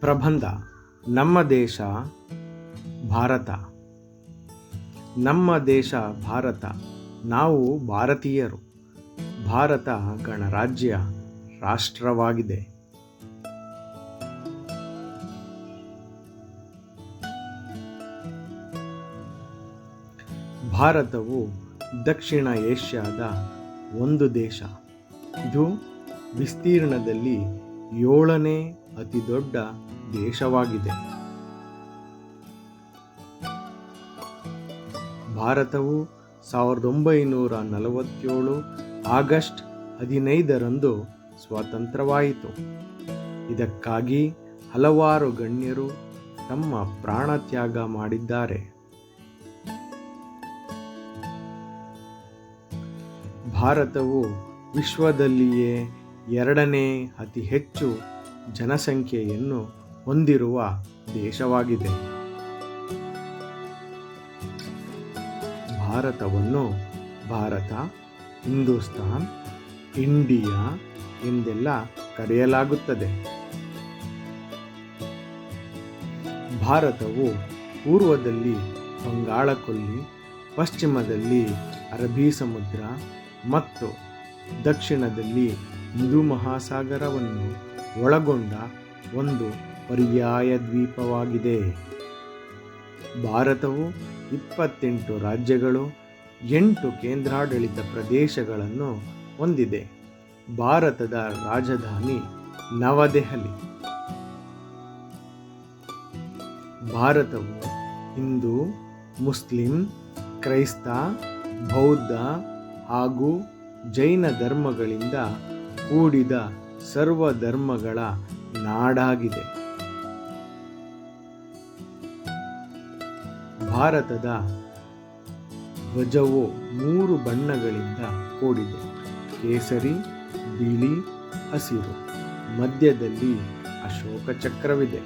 ಪ್ರಬಂಧ. ನಮ್ಮ ದೇಶ ಭಾರತ. ನಮ್ಮ ದೇಶ ಭಾರತ. ನಾವು ಭಾರತೀಯರು. ಭಾರತ ಗಣರಾಜ್ಯ ರಾಷ್ಟ್ರವಾಗಿದೆ. ಭಾರತವು ದಕ್ಷಿಣ ಏಷ್ಯಾದ ಒಂದು ದೇಶ. ಇದು ವಿಸ್ತೀರ್ಣದಲ್ಲಿ ಏಳನೇ ಅತಿದೊಡ್ಡ ದೇಶವಾಗಿದೆ. ಭಾರತವು ಸಾವಿರದ ಒಂಬೈನೂರ ನಲವತ್ತೇಳು ಆಗಸ್ಟ್ ಹದಿನೈದರಂದು ಸ್ವಾತಂತ್ರ್ಯವಾಯಿತು. ಇದಕ್ಕಾಗಿ ಹಲವಾರು ಗಣ್ಯರು ತಮ್ಮ ಪ್ರಾಣತ್ಯಾಗ ಮಾಡಿದ್ದಾರೆ. ಭಾರತವು ವಿಶ್ವದಲ್ಲಿಯೇ ಎರಡನೇ ಅತಿ ಹೆಚ್ಚು ಜನಸಂಖ್ಯೆಯನ್ನು ಹೊಂದಿರುವ ದೇಶವಾಗಿದೆ. ಭಾರತವನ್ನು ಭಾರತ, ಹಿಂದೂಸ್ತಾನ್, ಇಂಡಿಯಾ ಎಂದೆಲ್ಲ ಕರೆಯಲಾಗುತ್ತದೆ. ಭಾರತವು ಪೂರ್ವದಲ್ಲಿ ಬಂಗಾಳಕೊಲ್ಲಿ, ಪಶ್ಚಿಮದಲ್ಲಿ ಅರಬ್ಬಿ ಸಮುದ್ರ ಮತ್ತು ದಕ್ಷಿಣದಲ್ಲಿ ಹಿಂದೂ ಮಹಾಸಾಗರವನ್ನು ಒಳಗೊಂಡ ಒಂದು ಪರ್ಯಾಯ ದ್ವೀಪವಾಗಿದೆ. ಭಾರತವು ಇಪ್ಪತ್ತೆಂಟು ರಾಜ್ಯಗಳು, ಎಂಟು ಕೇಂದ್ರಾಡಳಿತ ಪ್ರದೇಶಗಳನ್ನು ಹೊಂದಿದೆ. ಭಾರತದ ರಾಜಧಾನಿ ನವದೆಹಲಿ. ಭಾರತವು ಹಿಂದೂ, ಮುಸ್ಲಿಂ, ಕ್ರೈಸ್ತ, ಬೌದ್ಧ ಹಾಗೂ ಜೈನ ಧರ್ಮಗಳಿಂದ ಕೂಡಿದ ಸರ್ವ ಧರ್ಮಗಳ ನಾಡಾಗಿದೆ. ಭಾರತದ ಧ್ವಜವು ಮೂರು ಬಣ್ಣಗಳಿಂದ ಕೂಡಿದೆ. ಕೇಸರಿ, ಬಿಳಿ, ಹಸಿರು. ಮಧ್ಯದಲ್ಲಿ ಅಶೋಕ ಚಕ್ರವಿದೆ.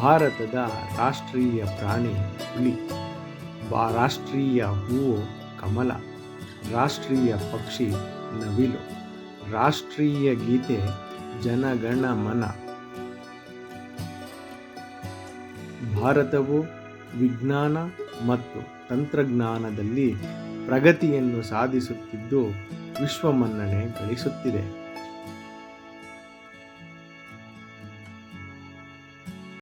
ಭಾರತದ ರಾಷ್ಟ್ರೀಯ ಪ್ರಾಣಿ ಹುಲಿ. ಬಾ, ರಾಷ್ಟ್ರೀಯ ಹೂವು ಕಮಲ. ರಾಷ್ಟ್ರೀಯ ಪಕ್ಷಿ ನವಿಲು. ರಾಷ್ಟ್ರೀಯ ಗೀತೆ ಜನಗಣ ಮನ ಭಾರತವು ವಿಜ್ಞಾನ ಮತ್ತು ತಂತ್ರಜ್ಞಾನದಲ್ಲಿ ಪ್ರಗತಿಯನ್ನು ಸಾಧಿಸುತ್ತಿದ್ದು ವಿಶ್ವಮನ್ನಣೆ ಗಳಿಸುತ್ತಿದೆ.